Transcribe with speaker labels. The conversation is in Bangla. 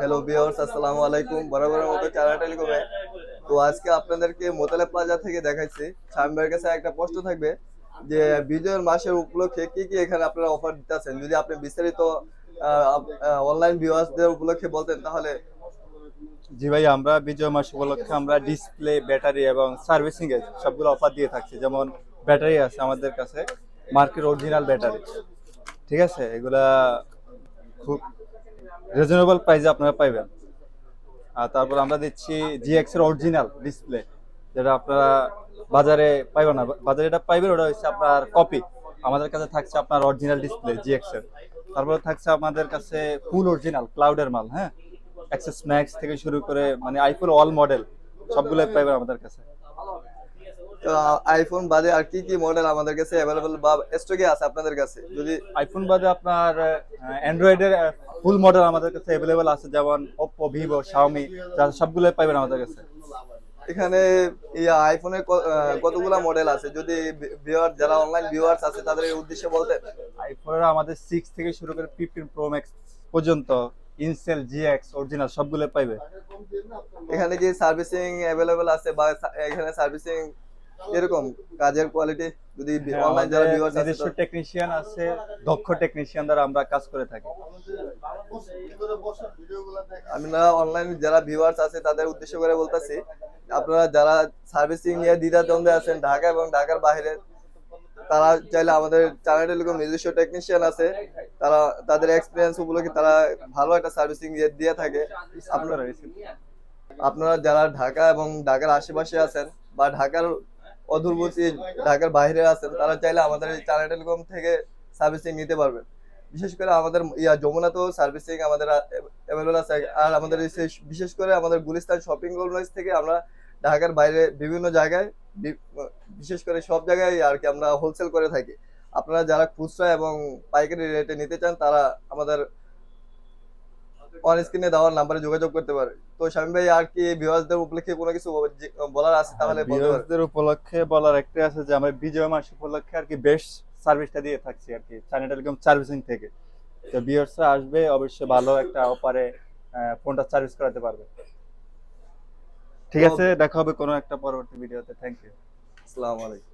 Speaker 1: হ্যালো ভিউয়ার্স আসসালামু আলাইকুম বরাবরের মতো চারা টেলিকমে তো আজকে আপনাদেরকে মোতালে প্লাজা থেকে দেখাচ্ছি সামনের কাছে একটা প্রশ্ন থাকবে। যে বিজয়ের মাসের উপলক্ষে কি কি এখানে আপনারা অফার দিতেছেন? যদি আপনি বিস্তারিত অনলাইন ভিউয়ার্সদের উপলক্ষে বলতেন তাহলে।
Speaker 2: জি ভাই, আমরা বিজয় মাস উপলক্ষে আমরা ডিসপ্লে ব্যাটারি এবং সার্ভিসিং এর সবগুলো অফার দিয়ে থাকছি। যেমন ব্যাটারি আছে আমাদের কাছে মার্কেট অরিজিনাল ব্যাটারি ঠিক আছে? এগুলা খুব রিজনেবল প্রাইসে আপনারা পাইবেন। আর তারপর আমরা দিচ্ছি জিএক্স এর অরিজিনাল ডিসপ্লে যেটা আপনারা বাজারে পাইবেন না। বাজারে এটা পাইবেন, ওটা হচ্ছে আপনার কপি আমাদের কাছে থাকছে আপনার অরিজিনাল ডিসপ্লে জিএক্স এর। তারপর থাকছে আমাদের কাছে ফুল অরিজিনাল ক্লাউডের মাল হ্যাঁ? অ্যাক্সেস ম্যাক্স থেকে শুরু করে মানে আইফোন অল মডেল সবগুলো পাইবেন আমাদের কাছে।
Speaker 1: আইফোন বাদে আর কি কি মডেল আমাদের কাছে অ্যাভেলেবল বা স্টকে আছে আপনাদের কাছে? যদি
Speaker 2: আইফোন বাদে আপনার অ্যান্ড্রয়েডের ফুল মডেল আমাদের কাছে অ্যাভেলেবল আছে যেমন ওপ্পো ভিভো শাওমি সবগুলো পাইবেন আমাদের কাছে।
Speaker 1: এখানে আইফোনের কতগুলা মডেল আছে? যদি ভিউয়ার যারা অনলাইন ভিউয়ার্স আছে তাদের উদ্দেশ্যে বলতে
Speaker 2: আইফোনের আমাদের সিক্স থেকে শুরু করে ফিফটিন প্রো ম্যাক্স পর্যন্ত ইনসেল জিএক্স অরিজিনাল সবগুলো পাইবে।
Speaker 1: এখানে কি সার্ভিসিং অ্যাভেলেবল আছে বা এখানে সার্ভিসিং এরকম কাজের কোয়ালিটি যদি
Speaker 2: হ্যাঁ,
Speaker 1: অনলাইন যারা
Speaker 2: আমাদের
Speaker 1: ভিউয়ার্স আছে
Speaker 2: টেকনিশিয়ান আছে দক্ষ টেকনিশিয়ান দ্বারা আমরা কাজ করে থাকি।
Speaker 1: আমরা অনলাইন যারা ভিউয়ার্স আছে তাদের উদ্দেশ্য করে বলতেছি আপনারা যারা সার্ভিসিং নিয়ে দ্বিধাদ্বন্দ্বে আছেন ঢাকা এবং ঢাকার বাইরে তারা চাইলে আমাদের চ্যানেল টেলিকম নিজস্ব টেকনিশিয়ান আছে তারা তাদের এক্সপিরিয়েন্স উপলক্ষে তারা ভালো একটা সার্ভিসিং দিয়ে থাকে। আপনারা আপনারা যারা ঢাকা এবং ঢাকার আশেপাশে আছেন বা ঢাকার অদূরবর্তী ঢাকার বাইরে আছেন তারা চাইলে আমাদের এই চায়না টেলিকম থেকে সার্ভিসিং নিতে পারবেন বিশেষ করে আমাদের ইয়া, যমুনাতেও সার্ভিসিং আমাদের অ্যাভেলেবল আছে। আর আমাদের বিশেষ করে আমাদের গুলিস্তান শপিং কমপ্লেক্স থেকে আমরা ঢাকার বাইরে বিভিন্ন জায়গায় বিশেষ করে সব জায়গায় আর কি আমরা হোলসেল করে থাকি। আপনারা যারা খুচরা এবং পাইকারি রেটে নিতে চান, তারা আমাদের অন স্ক্রিনে দেওয়ার নাম্বারে যোগাযোগ করতে পারে। তো স্বামী ভাই আর কি ভিউয়ার্সদের উপলক্ষে কোনো কিছু বলার আছে তাহলে
Speaker 2: ভিউয়ার্সদের উপলক্ষে বলার একটা আছে যে আমরা বিজয় মাস উপলক্ষে আর কি বেস্ট সার্ভিসটা দিয়ে থাকছি আর কি চায়না টেলিকম সার্ভিসিং থেকে। তো ভিউয়ার্সরা আসবে অবশ্যই ভালো একটা অফারে ফোনটা সার্ভিস করাতে পারবে। ঠিক আছে দেখা হবে কোনো একটা পরবর্তী ভিডিওতে থ্যাংক ইউ
Speaker 1: আসসালামু আলাইকুম।